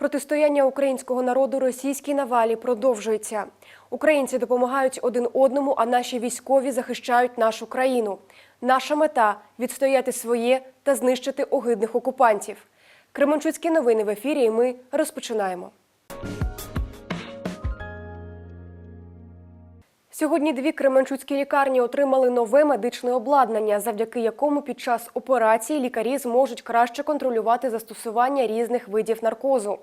Протистояння українського народу російській навалі продовжується. Українці допомагають один одному, а наші військові захищають нашу країну. Наша мета відстояти своє та знищити огидних окупантів. Кременчуцькі новини в ефірі. і Ми розпочинаємо. Сьогодні дві кременчуцькі лікарні отримали нове медичне обладнання, завдяки якому під час операції лікарі зможуть краще контролювати застосування різних видів наркозу.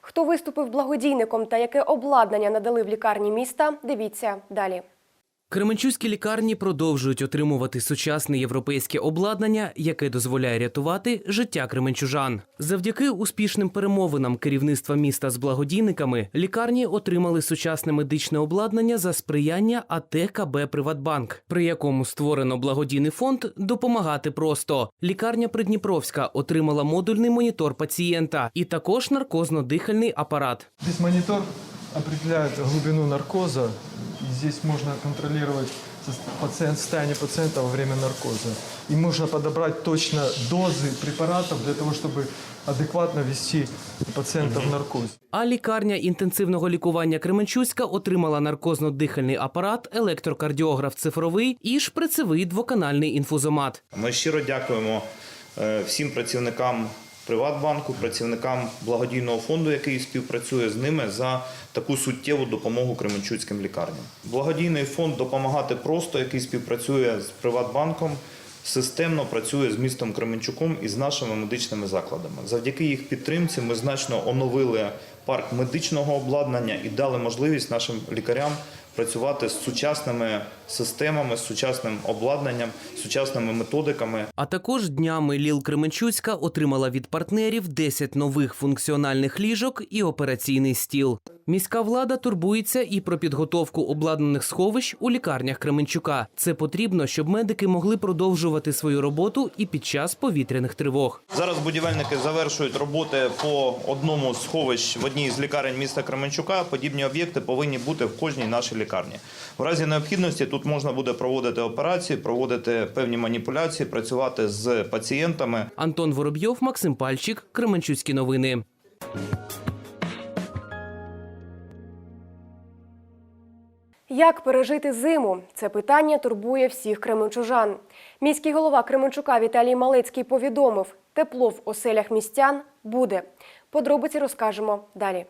Хто виступив благодійником та яке обладнання надали в лікарні міста, дивіться далі. Кременчуські лікарні продовжують отримувати сучасне європейське обладнання, яке дозволяє рятувати життя кременчужан. Завдяки успішним перемовинам керівництва міста з благодійниками лікарні отримали сучасне медичне обладнання за сприяння АТ КБ Приватбанк, при якому створено благодійний фонд Допомагати просто. Лікарня Придніпровська отримала модульний монітор пацієнта і також наркозно-дихальний апарат. Здесь монитор определяет глубину наркоза, и здесь можно контролировать пациент, состояние пациента во время наркоза. И можно подобрать точно дозы препаратов для того, чтобы адекватно вести пациента в наркоз. А лікарня інтенсивного лікування Кременчуцька отримала наркозно-дихальний апарат, електрокардіограф цифровий і шприцевий двоканальний інфузомат. Ми щиро дякуємо е, всім працівникам Приватбанку, працівникам благодійного фонду, який співпрацює з ними за таку суттєву допомогу Кременчуцьким лікарням. Благодійний фонд допомагати просто, який співпрацює з Приватбанком, системно працює з містом Кременчуком і з нашими медичними закладами. Завдяки їх підтримці ми значно оновили парк медичного обладнання і дали можливість нашим лікарям працювати з сучасними системами, з сучасним обладнанням, з сучасними методиками. А також днями Ліл Кременчуцька отримала від партнерів 10 нових функціональних ліжок і операційний стіл. Міська влада турбується і про підготовку обладнаних сховищ у лікарнях Кременчука. Це потрібно, щоб медики могли продовжувати свою роботу і під час повітряних тривог. Зараз будівельники завершують роботи по одному з сховищ в одній з лікарень міста Кременчука. Подібні об'єкти повинні бути в кожній нашій лікарні. В разі необхідності тут можна буде проводити операції, проводити певні маніпуляції, працювати з пацієнтами. Антон Воробйов, Максим Пальчик, Кременчуцькі новини. Як пережити зиму? Це питання турбує всіх кременчужан. Міський голова Кременчука Віталій Малецький повідомив, тепло в оселях містян буде. Подробиці розкажемо далі.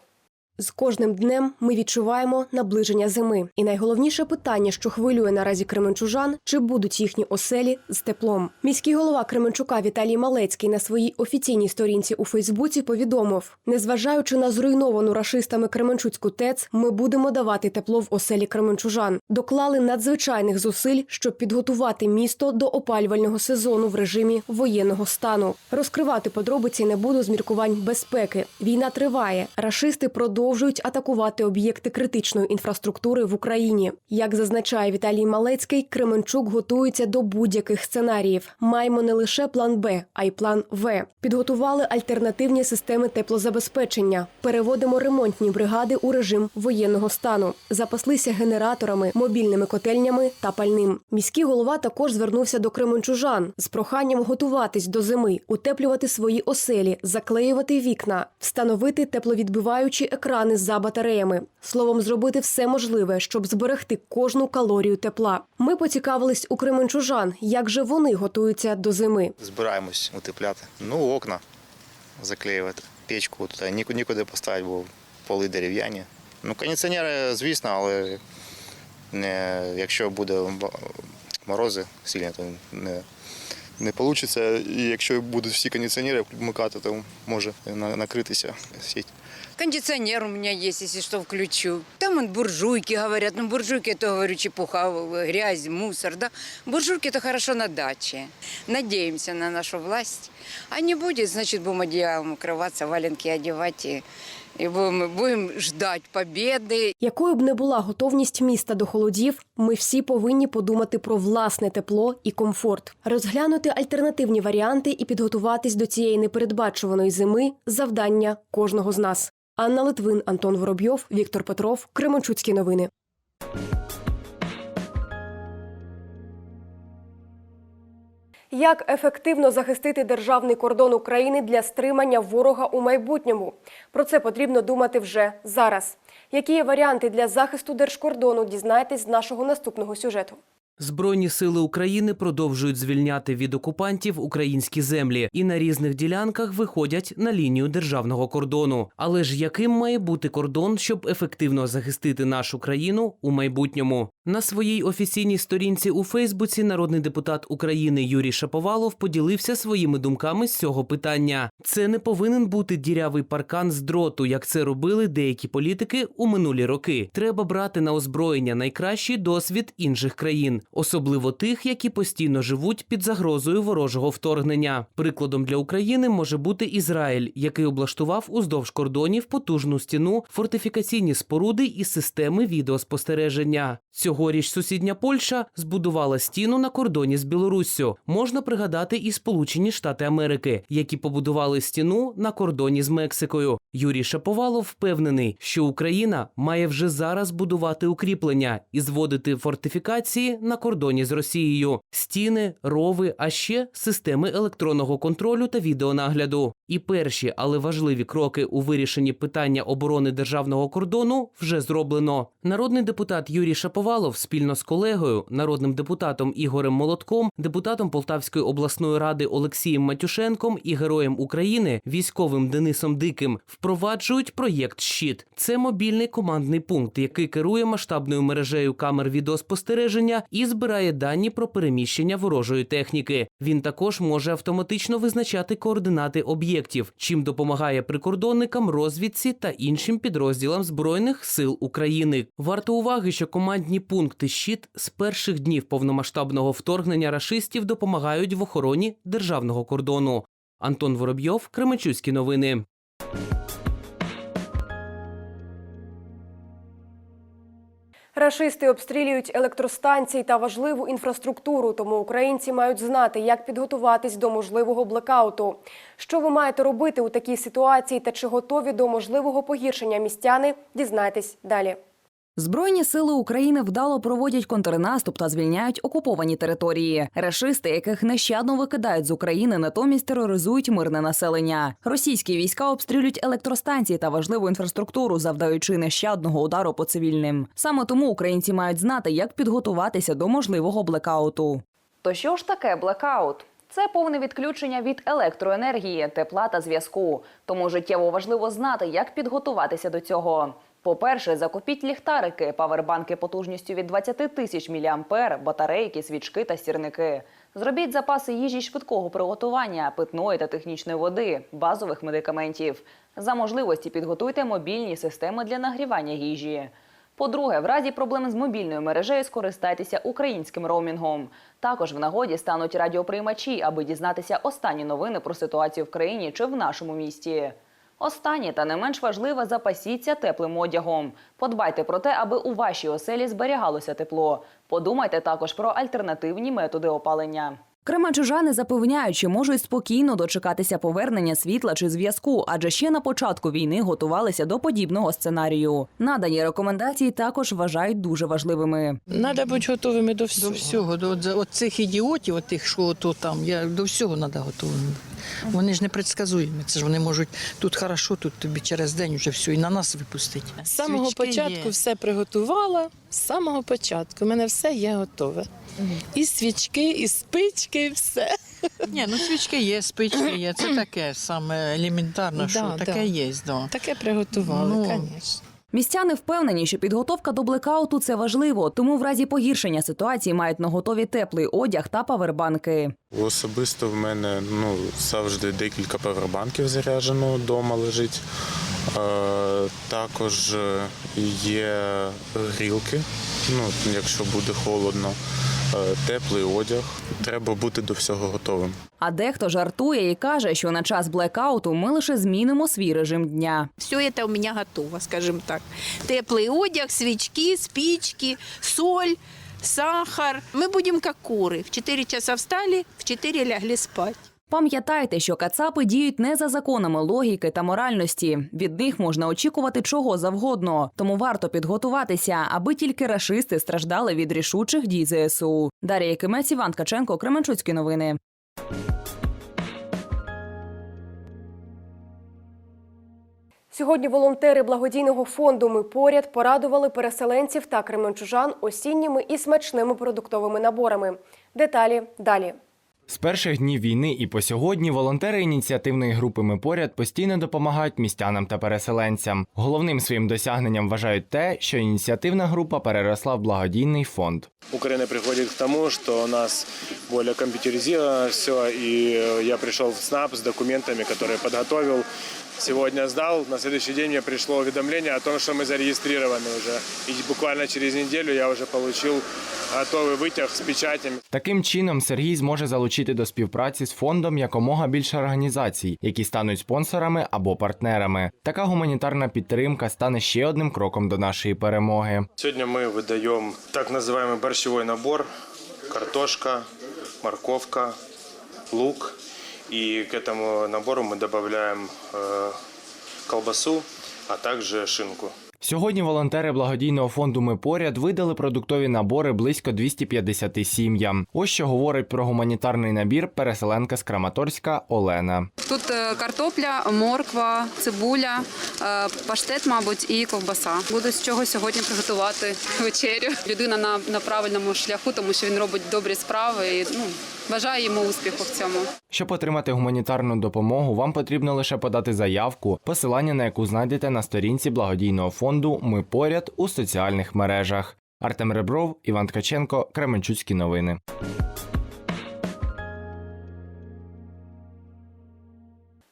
З кожним днем ми відчуваємо наближення зими. І найголовніше питання, що хвилює наразі кременчужан, чи будуть їхні оселі з теплом. Міський голова Кременчука Віталій Малецький на своїй офіційній сторінці у Фейсбуці повідомив: незважаючи на зруйновану рашистами Кременчуцьку ТЕЦ, ми будемо давати тепло в оселі кременчужан. Доклали надзвичайних зусиль, щоб підготувати місто до опалювального сезону в режимі воєнного стану. Розкривати подробиці не буду з міркувань безпеки. Війна триває. Рашисти продовжують атакувати об'єкти критичної інфраструктури в Україні. Як зазначає Віталій Малецький, Кременчук готується до будь-яких сценаріїв. Маємо не лише план Б, а й план В. Підготували альтернативні системи теплозабезпечення. Переводимо ремонтні бригади у режим воєнного стану. Запаслися генераторами, мобільними котельнями та пальним. Міський голова також звернувся до кременчужан з проханням готуватись до зими, утеплювати свої оселі, заклеювати вікна, встановити тепловідбиваючі екрани за батареями. Словом, зробити все можливе, щоб зберегти кожну калорію тепла. Ми поцікавились у кременчужан, як же вони готуються до зими. збираємось утепляти. Ну, окна заклеювати, печку туди нікуди поставити, бо поли дерев'яні. Ну, кондиціонери, звісно, але не, якщо буде морози сильні, то не, не вийде. І якщо будуть всі кондиціонери вмикати, то може накритися сіть. Кондиционер у меня есть, если что, включу. Там вот буржуйки говорят. Ну, буржуйки, это, говорю, чепуха, грязь, мусор, да. Буржуйки – это хорошо на даче. Надеемся на нашу власть. А не будет, значит, будем одеялом укрываться, валенки одевать и, и будемо, будемо ждати побіди. Якою б не була готовність міста до холодів, ми всі повинні подумати про власне тепло і комфорт, розглянути альтернативні варіанти і підготуватись до цієї непередбачуваної зими завдання кожного з нас. Анна Литвин, Антон Воробйов, Віктор Петров, Кременчуцькі новини. Як ефективно захистити державний кордон України для стримання ворога у майбутньому? Про це потрібно думати вже зараз. Які є варіанти для захисту держкордону? Дізнайтесь з нашого наступного сюжету. Збройні сили України продовжують звільняти від окупантів українські землі і на різних ділянках виходять на лінію державного кордону. Але ж яким має бути кордон, щоб ефективно захистити нашу країну у майбутньому? На своїй офіційній сторінці у Фейсбуці народний депутат України Юрій Шаповалов поділився своїми думками з цього питання. Це не повинен бути дірявий паркан з дроту, як це робили деякі політики у минулі роки. Треба брати на озброєння найкращий досвід інших країн, особливо тих, які постійно живуть під загрозою ворожого вторгнення. Прикладом для України може бути Ізраїль, який облаштував уздовж кордонів потужну стіну, фортифікаційні споруди і системи відеоспостереження. Цьогоріч сусідня Польща збудувала стіну на кордоні з Білоруссю. Можна пригадати і Сполучені Штати Америки, які побудували стіну на кордоні з Мексикою. Юрій Шаповалов впевнений, що Україна має вже зараз будувати укріплення і зводити фортифікації на кордоні з Росією, стіни, рови, а ще системи електронного контролю та відеонагляду. І перші, але важливі кроки у вирішенні питання оборони державного кордону вже зроблено. Народний депутат Юрій Шаповалов спільно з колегою, народним депутатом Ігорем Молотком, депутатом Полтавської обласної ради Олексієм Матюшенком і героєм України, військовим Денисом Диким, впроваджують проєкт Щит. Це мобільний командний пункт, який керує масштабною мережею камер відеоспостереження і збирає дані про переміщення ворожої техніки. Він також може автоматично визначати координати об'єктів, чим допомагає прикордонникам, розвідці та іншим підрозділам збройних сил України. Варто уваги, що командні пункти щит з перших днів повномасштабного вторгнення рашистів допомагають в охороні державного кордону. Антон Воробйов, Кременчуцькі новини. Рашисти обстрілюють електростанції та важливу інфраструктуру, тому українці мають знати, як підготуватись до можливого блекауту. Що ви маєте робити у такій ситуації та чи готові до можливого погіршення містяни? Дізнайтесь далі. Збройні сили України вдало проводять контрнаступ та звільняють окуповані території. Рашисти, яких нещадно викидають з України, натомість тероризують мирне населення. Російські війська обстрілюють електростанції та важливу інфраструктуру, завдаючи нещадного удару по цивільним. Саме тому українці мають знати, як підготуватися до можливого блекауту. То що ж таке блекаут? Це повне відключення від електроенергії, тепла та зв'язку. Тому життєво важливо знати, як підготуватися до цього. По-перше, закупіть ліхтарики, павербанки потужністю від 20 тисяч мА, батарейки, свічки та сірники. Зробіть запаси їжі швидкого приготування, питної та технічної води, базових медикаментів. За можливості підготуйте мобільні системи для нагрівання їжі. По-друге, в разі проблем з мобільною мережею скористайтеся українським роумінгом. Також в нагоді стануть радіоприймачі, аби дізнатися останні новини про ситуацію в країні чи в нашому місті. Останнє та не менш важливе запасіться теплим одягом. Подбайте про те, аби у вашій оселі зберігалося тепло. Подумайте також про альтернативні методи опалення. Кременчужани запевняють, що можуть спокійно дочекатися повернення світла чи зв'язку, адже ще на початку війни готувалися до подібного сценарію. Надані рекомендації також вважають дуже важливими. Треба бути готовими до всього. До всього, до от, цих ідіотів, от тих, що то там, я до всього треба готовими. Вони ж не предсказуємі. Це ж вони можуть тут хорошо, тут тобі через день вже все і на нас випустити. З самого Свічки початку є. все приготувала. З самого початку у мене все є готове. І свічки, і спички, і все. Ні, ну свічки є, спички є. Це таке саме елементарно, що Да, таке да. є. Да. Таке приготували, Ну. звісно. Містяни впевнені, що підготовка до блекауту це важливо, тому в разі погіршення ситуації мають на готові теплий одяг та павербанки. Особисто в мене ну, завжди декілька павербанків заряджено вдома лежить. Також е, є грілки, ну, якщо буде холодно, теплий одяг. Треба бути до всього готовим. А дехто жартує і каже, що на час блекауту ми лише змінимо свій режим дня. Все это у меня готово, скажем так. Теплый одяг, свечки, спички, соль, сахар. Мы будем как куры. В 4 часа встали, в 4 лягли спать. Пам'ятайте, що кацапи діють не за законами логіки та моральності. Від них можна очікувати чого завгодно, тому варто підготуватися, аби тільки рашисти страждали від рішучих дій ЗСУ. Дар'я Якимець, Іван Ткаченко, Кременчуцькі новини. Сьогодні волонтери благодійного фонду Ми поряд порадували переселенців та кременчужан осінніми і смачними продуктовими наборами. Деталі далі. З перших днів війни і по сьогодні волонтери ініціативної групи Ми поряд постійно допомагають містянам та переселенцям. Головним своїм досягненням вважають те, що ініціативна група переросла в благодійний фонд. Україна приходить к тому, що у нас более комп'ютеризовано все, і я прийшов в СНАП з документами, які подготовил Сегодня сдал, на следующий день мне пришло уведомление о том, что мы зарегистрированы уже. И буквально через неделю я уже получил готовый вытяг с печатями. Таким чином Сергій зможе залучити до співпраці з фондом якомога більше організацій, які стануть спонсорами або партнерами. Така гуманітарна підтримка стане ще одним кроком до нашої перемоги. Сегодня мы выдаем так называемый борщевой набор. Картошка, морковка, лук. И к этому набору мы добавляем э, колбасу, а также шинку. Сьогодні волонтери благодійного фонду Ми поряд видали продуктові набори близько 250 сім'ям. Ось що говорить про гуманітарний набір переселенка з Краматорська Олена. Тут е, картопля, морква, цибуля, е, паштет, мабуть, і ковбаса. Буду з чого сьогодні приготувати вечерю. Людина на, на правильному шляху, тому що він робить добрі справи. І, ну, бажаю йому успіху в цьому. Щоб отримати гуманітарну допомогу, вам потрібно лише подати заявку, посилання на яку знайдете на сторінці благодійного фонду Ми поряд у соціальних мережах. Артем Ребров, Іван Ткаченко, Кременчуцькі новини.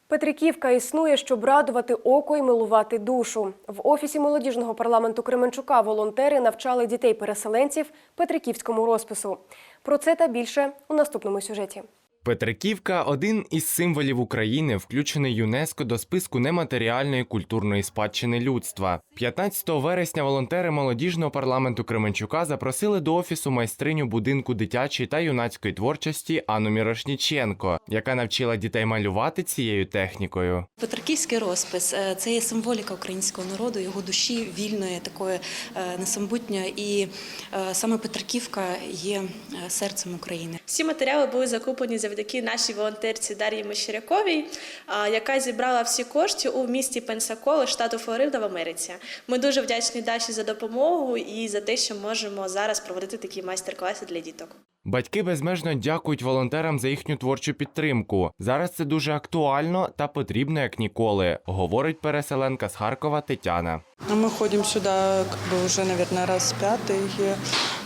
Петриківка існує, щоб радувати око і милувати душу. В офісі молодіжного парламенту Кременчука волонтери навчали дітей-переселенців Петриківському розпису. Про це та більше у наступному сюжеті. Петриківка один із символів України, включений ЮНЕСКО до списку нематеріальної культурної спадщини людства. 15 вересня волонтери молодіжного парламенту Кременчука запросили до офісу майстриню будинку дитячої та юнацької творчості Анну Мірошніченко, яка навчила дітей малювати цією технікою. Петриківський розпис е, це є символіка українського народу, його душі вільної, такої е, несамбутньої. І е, саме Петриківка є серцем України. Всі матеріали були закуплені завдяки нашій волонтерці Дар'ї Мещеряковій, а, яка зібрала всі кошти у місті Пенсакола, штату Флорида в Америці. Ми дуже вдячні Даші за допомогу і за те, що можемо зараз проводити такі майстер-класи для діток. Батьки безмежно дякують волонтерам за їхню творчу підтримку. Зараз це дуже актуально та потрібно як ніколи, говорить переселенка з Харкова Тетяна. Мы ходим сюда как бы уже, наверное, раз пятый. И,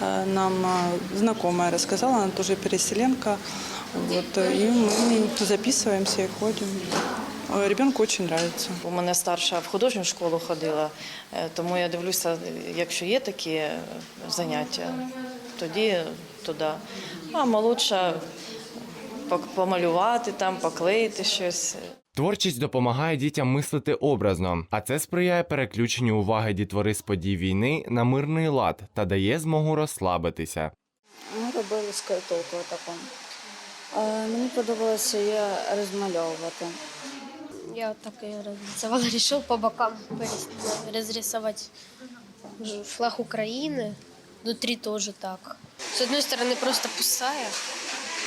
э, Нам э, знакомая рассказала, она тоже переселенка. Вот, э, и мы записываемся и ходим. Э, Ребенку очень нравится. У мене старша в художню школу ходила, е, тому я дивлюся, якщо є такі е, заняття, тоді туди. А молодша пок- помалювати там, поклеїти щось. Творчість допомагає дітям мислити образно, а це сприяє переключенню уваги дітвори з подій війни на мирний лад та дає змогу розслабитися. Ми робили з картоплею таку. Е, Мені подобалося її розмальовувати. Я так и разрисовала, решил по бокам порис- разрисовать ж- флаг Украины. Внутри тоже так. С одной стороны просто пустая,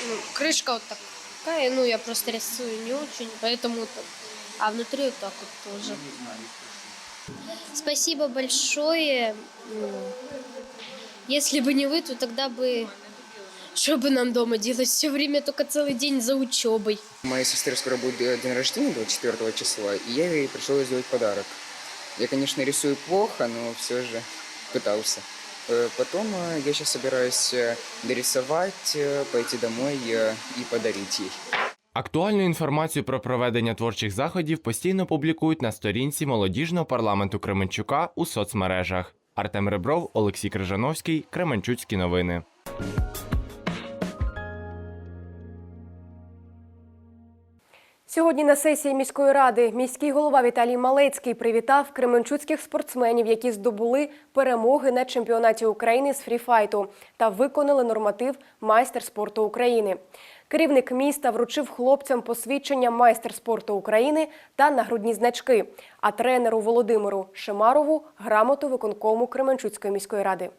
ну, крышка вот такая, ну я просто рисую не очень, поэтому так. А внутри вот так вот тоже. Спасибо большое. Ну, Если бы не вы, то тогда бы что бы нам дома делать? Все время только целый день за учебой. У моей сестры скоро будет э, день рождения 24 числа, и я ей пришел сделать подарок. Я, конечно, рисую плохо, но все же пытался. Э, Потом э, я сейчас собираюсь э, дорисовать, э, пойти домой э, и подарить ей. Актуальну інформацію про проведення творчих заходів постійно публікують на сторінці молодіжного парламенту Кременчука у соцмережах. Артем Ребров, Олексій Крижановський, Кременчуцькі новини. Сьогодні на сесії міської ради міський голова Віталій Малецький привітав кременчуцьких спортсменів, які здобули перемоги на чемпіонаті України з фріфайту та виконали норматив майстер спорту України. Керівник міста вручив хлопцям посвідчення майстер спорту України та нагрудні значки, а тренеру Володимиру Шимарову грамоту виконкому Кременчуцької міської ради.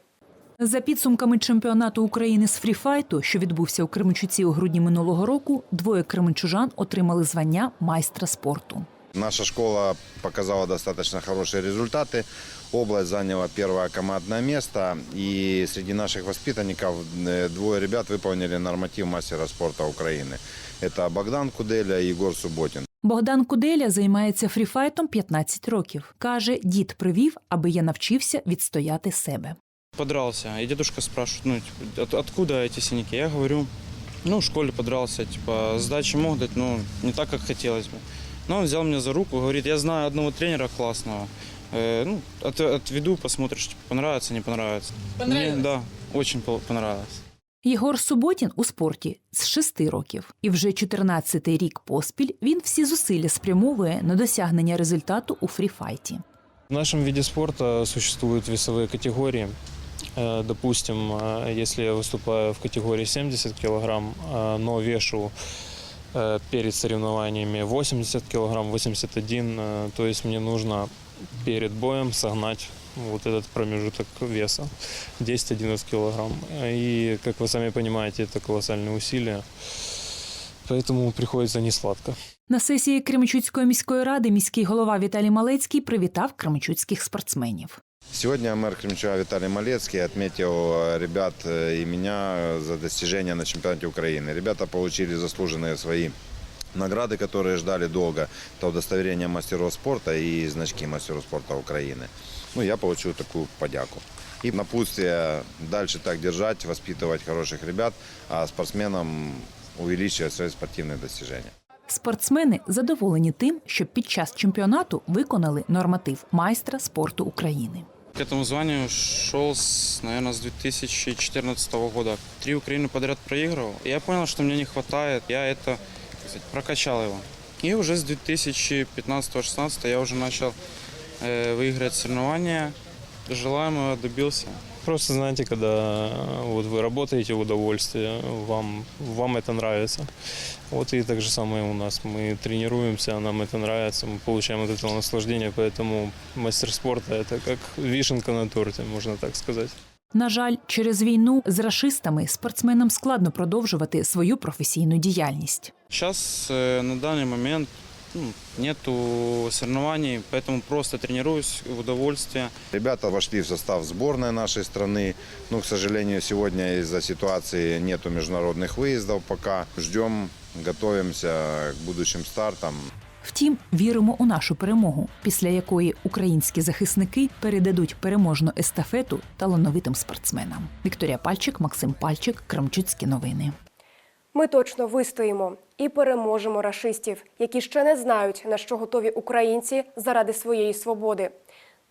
За підсумками чемпіонату України з фріфайту, що відбувся у Кременчуці у грудні минулого року, двоє кременчужан отримали звання майстра спорту. Наша школа показала достаточно хорошие результаты. Область заняла первое командное место. И среди наших воспитанников э, двое ребят выполнили норматив мастера спорта Украины. Это Богдан Куделя и Егор Субботин. Богдан Куделя займається фріфайтом 15 років. Каже, дід привів, аби я навчився відстояти себе. Подрался, и дедушка спрашивает, ну, типа, от- откуда эти синяки? Я говорю, ну, в школе подрался, типа, сдачи мог дать, но не так, как хотелось бы. Но он взял меня за руку, говорит, я знаю одного тренера классного, Э, ну, от- отведу, посмотришь, типа, понравится, не понравится. Мне, да, очень по- понравилось. Єгор Суботін у спорті з 6 років, і вже 14-й рік поспіль він всі зусилля спрямовує на досягнення результату у фріфайті. В нашем виде спорта существуют весовые категории. Э, Допустим, э, если я выступаю в категории 70 килограмм, э, но вешу э, перед соревнованиями 80 килограмм, 81, э, то есть мне нужно перед боем согнать вот этот промежуток веса 10-11 килограмм. И, как вы сами понимаете, это колоссальные усилия, поэтому приходится несладко. На сесії Кременчуцької міської ради міський голова Віталій Малецький привітав кременчуцьких спортсменів. Сегодня мэр Кремчуга Виталий Малецкий отметил э, ребят э, и меня э, за достижения на чемпионате Украины. Ребята получили заслуженные свои награды, которые ждали долго. Это удостоверение мастеров спорта и значки мастеров спорта Украины. Ну, я получил такую подяку. И напутствие дальше так держать, воспитывать хороших ребят, а спортсменам увеличивать свои спортивные достижения. Спортсмени задоволені тим, що під час чемпіонату виконали норматив майстра спорту України. К этому званию шел, с, наверное, с 2014 года. Три Украины подряд проигрывал. И я понял, что мне не хватает. Я это как сказать, прокачал его. И уже с 2015-16 я уже начал э, выиграть соревнования. Желаемого добился. Просто знаете, когда э, вот вы работаете в удовольствие, вам, вам это нравится. Вот и так же самое у нас. Мы тренируемся, нам это нравится, мы получаем от этого наслаждение, поэтому мастер спорта это как вишенка на торте, можно так сказать. На жаль, через війну з рашистами спортсменам складно продовжувати свою професійну діяльність. Сейчас э, на данный момент ну, нету соревнований, поэтому просто тренируюсь в удовольствие. Ребята вошли в состав сборной нашей страны. Но, к сожалению, сегодня из-за ситуации нету международных выездов пока. Ждем, готовимся к будущим стартам. Втім, віримо у нашу перемогу, після якої українські захисники передадуть переможну естафету талановитим спортсменам. Вікторія Пальчик, Максим Пальчик, Крамчуцькі новини. Ми точно вистоїмо і переможемо рашистів, які ще не знають, на що готові українці заради своєї свободи.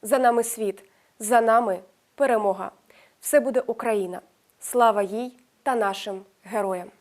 За нами світ, за нами перемога. Все буде Україна. Слава їй та нашим героям.